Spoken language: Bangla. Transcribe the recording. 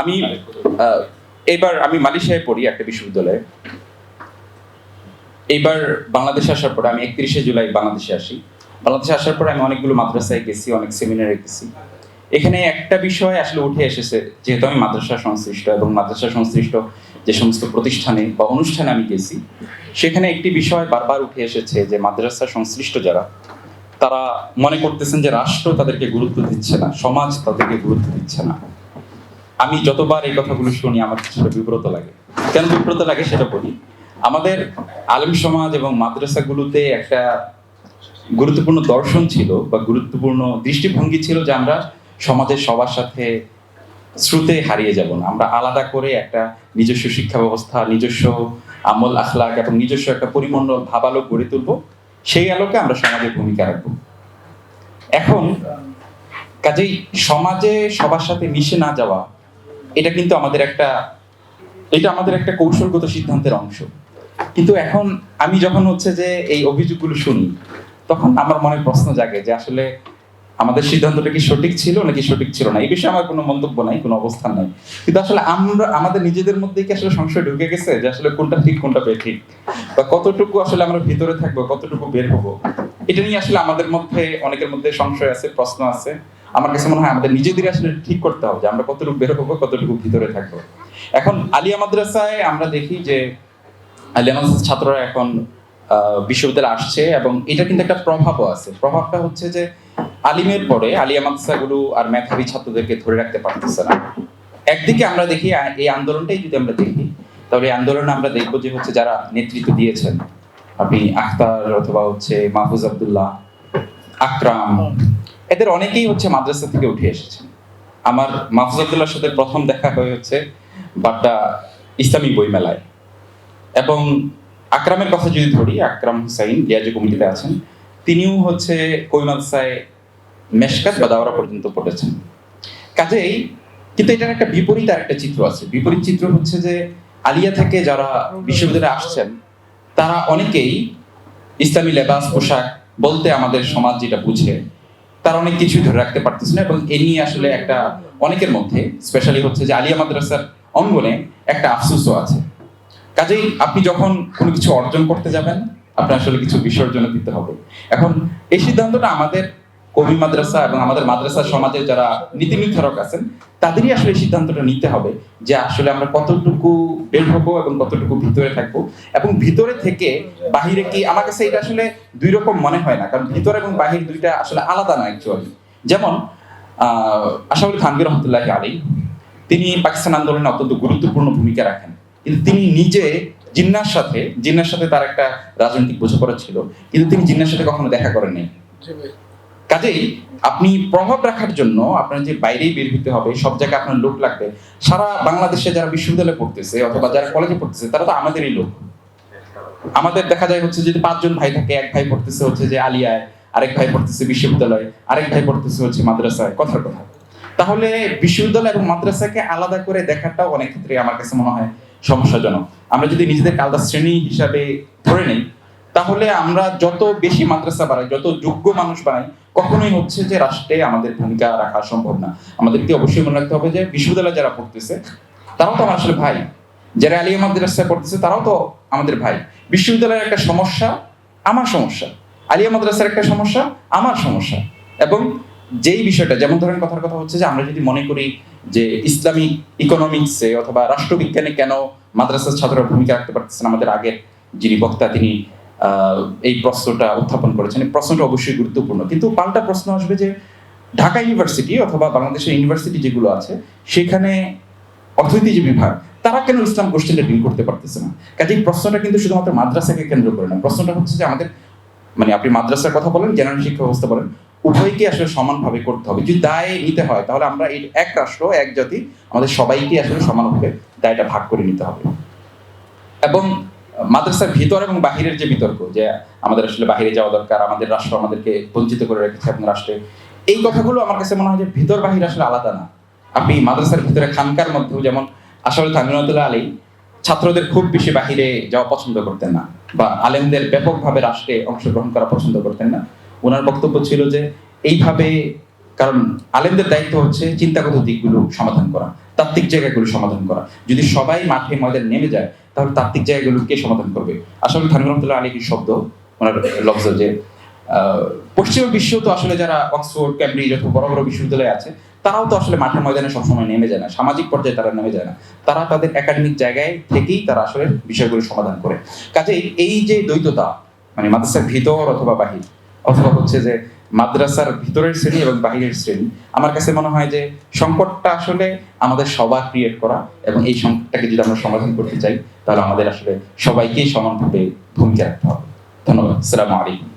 আমি এবার আমি মালয়েশিয়ায় পড়ি একটা বিশ্ববিদ্যালয়ে। এইবার বাংলাদেশে আসার পরে আমি একত্রিশে জুলাই বাংলাদেশে আসি। বাংলাদেশে আসার পরে আমি অনেকগুলো মাদ্রাসায় গেছি, অনেক সেমিনারে গেছি। এখানে একটা বিষয় আসলে উঠে এসেছে, যেহেতু আমি মাদ্রাসা সংশ্লিষ্ট এবং মাদ্রাসা সংশ্লিষ্ট যে সমস্ত প্রতিষ্ঠানে বা অনুষ্ঠানে আমি গেছি, সেখানে একটি বিষয় বারবার উঠে এসেছে যে মাদ্রাসা সংশ্লিষ্ট যারা, তারা মনে করতেছেন যে রাষ্ট্র তাদেরকে গুরুত্ব দিচ্ছে না, সমাজ তাদেরকে গুরুত্ব দিচ্ছে না। আমি যতবার এই কথাগুলো শুনি, আমার কিছুটা বিব্রত লাগে। কেন বিব্রত লাগে সেটা বলি। আমাদের আলেম সমাজ এবং মাদ্রাসাগুলোতে একটা গুরুত্বপূর্ণ দর্শন ছিল বা গুরুত্বপূর্ণ দৃষ্টিভঙ্গি ছিল যে আমরা সমাজের সবার সাথে শ্রুতে হারিয়ে যাব না। আমরা আলাদা করে একটা নিজস্ব শিক্ষা ব্যবস্থা, নিজস্ব আমল আখলাক এবং নিজস্ব একটা পরিমণ্ডল ভাবালোক গড়ে তুলব। সেই আলোকে আমরা সমাজের ভূমিকা রাখব। এখন, কাজেই সমাজে সবার সাথে মিশে না যাওয়া এটা কিন্তু আমাদের একটা, এটা আমাদের একটা কৌশলগত সিদ্ধান্তের অংশ। কিন্তু এখন আমি যখন হচ্ছে যে এই অভিযোগগুলো শুনি, তখন আমার মনে প্রশ্ন জাগে যে আসলে আমাদের সিদ্ধান্তটা কি সঠিক ছিল নাকি সঠিক ছিল না? এই বিষয়ে আমার কোনো মন্তব্য নাই, কোনো অবস্থান নাই। কিন্তু আসলে আমরা, আমাদের নিজেদের মধ্যে কি আসলে সংশয় ঢুকে গেছে যে আসলে কোনটা ঠিক, কোনটা বেঠিক? বা কতটুকু আসলে আমরা ভিতরে থাকব, কতটুকু বের হব? এটা নিয়ে আসলে আমাদের মধ্যে, অনেকের মধ্যে সংশয় আছে, প্রশ্ন আছে। আমার কাছে মনে হয় আমাদের নিজেদের আসলে ঠিক করতে হবে যে আমরা কতটুকু বের হব, কতটুকু ভিতরে থাকব। এখন আলিয়া মাদ্রাসায় আমরা দেখি যে আলিয়া মাদ্রাসার ছাত্ররা এখন বিশ্ববিদ্যালয়ে আসছে এবং এটা কিন্তু একটা প্রভাবও আছে। প্রভাবটা হচ্ছে যে আলিমের পরে আলিয়া মাদ্রাসাগুলো আর মেধাবী ছাত্রদেরকে ধরে রাখতে পারতেছে না। একদিকে আমরা দেখি এই আন্দোলনটাই যদি আমরা দেখি, তাহলে এই আন্দোলনে আমরা দেখব যে হচ্ছে যারা নেতৃত্ব দিয়েছেন, আপনি আখতার অথবা হচ্ছে মাহফুজ আব্দুল্লাহ, আকরাম এদের অনেকেই হচ্ছে মাদ্রাসা থেকে উঠে এসেছেন আমার মাহফুজ সাথে প্রথম দেখা হয়ে হচ্ছে বাড্ডা ইসলামী বইমেলায়। এবং আকরামের কথা যদি ধরি, আকরাম হুসাইন লিয়াজু কমিটিতে আছেন, তিনিও হচ্ছে কই মাদ্রাসায় মেশকাত বা দাওরা পর্যন্ত পড়েছেন। কাজেই কিন্তু এটার একটা বিপরীত আর একটা চিত্র আছে। বিপরীত চিত্র হচ্ছে যে আলিয়া থেকে যারা বিশ্ববিদ্যালয়ে আসছেন, তারা অনেকেই ইসলামী লেবাস, পোশাক বলতে আমাদের সমাজ যেটা বুঝে তার অনেক কিছু ধরে রাখতে পারতেছে না এবং এ নিয়ে আসলে একটা অনেকের মধ্যে স্পেশালি হচ্ছে যে আলিয়া মাদ্রাসার অঙ্গনে একটা আফসুসও আছে। কাজেই আপনি যখন কোনো কিছু অর্জন করতে যাবেন, আপনার আসলে কিছু বিসর্জন দিতে হবে। এখন এই সিদ্ধান্তটা আমাদের কবি মাদ্রাসা এবং আমাদের মাদ্রাসা সমাজের যারা নীতি নির্ধারক আছেন, তাদেরই আসলে সিদ্ধান্তটা নিতে হবে যে আসলে আমরা কতটুকু বের হব এবং কতটুকু ভিতরে থাকব। এবং ভিতরে থেকে বাহিরে কি, আমার কাছে এটা আসলে দুই রকম মনে হয় না, কারণ ভিতর এবং বাহির দুইটা আসলে আলাদা না অ্যাকচুয়ালি যেমন, আহ, আশাউল খানগির রহমতুল্লাহ আলী তিনি পাকিস্তান আন্দোলনে অত্যন্ত গুরুত্বপূর্ণ ভূমিকা রাখেন। কিন্তু তিনি নিজে জিন্নার সাথে জিন্নার সাথে তার একটা রাজনৈতিক বোঝাপড়া ছিল। কিন্তু তিনি জিন্নার সাথে কখনো দেখা করেননি। কাজেই আপনি প্রভাব রাখার জন্য আপনার যে বাইরেই বের হতে হবে, সব জায়গায় আপনার লোক লাগবে। সারা বাংলাদেশে যারা বিশ্ববিদ্যালয়ে পড়তেছে অথবা যারা কলেজে পড়তেছে, তারা তো আমাদেরই লোক। আমাদের দেখা যায় হচ্ছে যদি পাঁচজন ভাই থাকে, এক ভাই পড়তেছে হচ্ছে যে আলিয়ায়, আরেক ভাই পড়তেছে বিশ্ববিদ্যালয়ে, আরেক ভাই পড়তেছে হচ্ছে মাদ্রাসায়, কথার কথা। তাহলে বিশ্ববিদ্যালয় এবং মাদ্রাসাকে আলাদা করে দেখাটাও অনেক ক্ষেত্রে আমার কাছে মনে হয় সমস্যাজনক। আমরা যদি নিজেদের আলাদা শ্রেণি হিসাবে ধরে নিই, তাহলে আমরা যত বেশি মাদ্রাসা বাড়াই, যত যোগ্য মানুষ বানাই কখনোই হচ্ছে যে রাষ্ট্রে আমাদের ভূমিকা রাখা সম্ভব না। আমাদেরকে অবশ্যই মনে রাখতে হবে যে বিশ্ববিদ্যালয়ে যারা পড়তেছে, তারাও তো আসলে ভাই। যারা আলিয়া মাদ্রাসায় পড়তেছে, তারাও তো আমাদের ভাই। বিশ্ববিদ্যালয়ের একটা সমস্যা, আমার সমস্যা। আলিয়া মাদ্রাসার একটা সমস্যা, আমার সমস্যা। এবং যেই বিষয়টা, যেমন ধরেন কথার কথা হচ্ছে যে আমরা যদি মনে করি যে ইসলামিক ইকোনমিক্সে অথবা রাষ্ট্রবিজ্ঞানে কেন মাদ্রাসার ছাত্ররা ভূমিকা রাখতে পারতেছেন আমাদের আগের যিনি বক্তা, তিনি এই প্রশ্নটা উত্থাপন করেছেন। এই প্রশ্নটা অবশ্যই গুরুত্বপূর্ণ। কিন্তু পাল্টা প্রশ্ন আসবে যে ঢাকা ইউনিভার্সিটি অথবা বাংলাদেশের ইউনিভার্সিটি যেগুলো আছে, সেখানে অর্থনীতি যে বিভাগ, তারা কেন ইসলাম কোশ্চেনটা ডিল করতে পারতেছে না? কাজে প্রশ্নটা কিন্তু শুধুমাত্র মাদ্রাসাকে কেন্দ্র করে না। প্রশ্নটা হচ্ছে যে আমাদের মানে আপনি মাদ্রাসার কথা বলেন, জেনারেল শিক্ষা ব্যবস্থা বলেন উভয়কে আসলে সমানভাবে করতে হবে। যদি দায় নিতে হয়, তাহলে আমরা এই এক রাষ্ট্র, এক জাতি, আমাদের সবাইকে আসলে সমানভাবে দায়টা ভাগ করে নিতে হবে। এবং মাদ্রাসার ভিতর এবং বাহিরের যে বিতর্ক, যে আমাদের আসলে বাহিরে যাওয়া দরকার, আমাদের রাষ্ট্র আমাদেরকে বঞ্চিত করে রেখেছে এবং রাষ্ট্রে, এই কথাগুলো আমার কাছে মনে হয় যে ভিতর বাহির আসলে আলাদা না। আপনি মাদ্রাসার ভিতরে খানকার মধ্যেও যেমন আসলে তামিনুল্লাহ আলী ছাত্রদের খুব বেশি বাহিরে যাওয়া পছন্দ করতেন না বা আলেমদের ব্যাপকভাবে রাষ্ট্রে অংশগ্রহণ করা পছন্দ করতেন না। ওনার বক্তব্য ছিল যে, এইভাবে, কারণ আলেমদের দায়িত্ব হচ্ছে চিন্তাগত দিকগুলো সমাধান করা। তাত্ত্বিক জায়গাগুলো সমাধান করা। যদি সবাই মাঠে ময়দানে নেমে যায়, তাহলে তাত্ত্বিক জায়গাগুলো কে সমাধান করবে? আসলে থানভীর রহমতুল্লাহ আলী শব্দ, ওনার লফজ যে পশ্চিমা বিশ্ব তো আসলে যারা অক্সফোর্ড ক্যামব্রিজ অথবা বড় বড় বিশ্ববিদ্যালয়ে আছে, তারাও তো আসলে মাঠের ময়দানে সবসময় নেমে যায় না। সামাজিক পর্যায়ে তারা নেমে যায় না। তারা তাদের একাডেমিক জায়গায় থেকেই তারা আসলে বিষয়গুলো সমাধান করে। কাজেই এই যে দ্বৈততা মানে মাদ্রাসার ভিতর অথবা বাহির, অথবা হচ্ছে যে মাদ্রাসার ভিতরের শ্রেণি এবং বাহিরের শ্রেণি, আমার কাছে মনে হয় যে সংকটটা আসলে আমাদের সবার ক্রিয়েট করা এবং এই সংকটটাকে যদি আমরা সমাধান করতে চাই, তাহলে আমাদের আসলে সবাইকেই সমানভাবে ভূমিকা রাখতে হবে। ধন্যবাদ। সালামু আলাইকুম।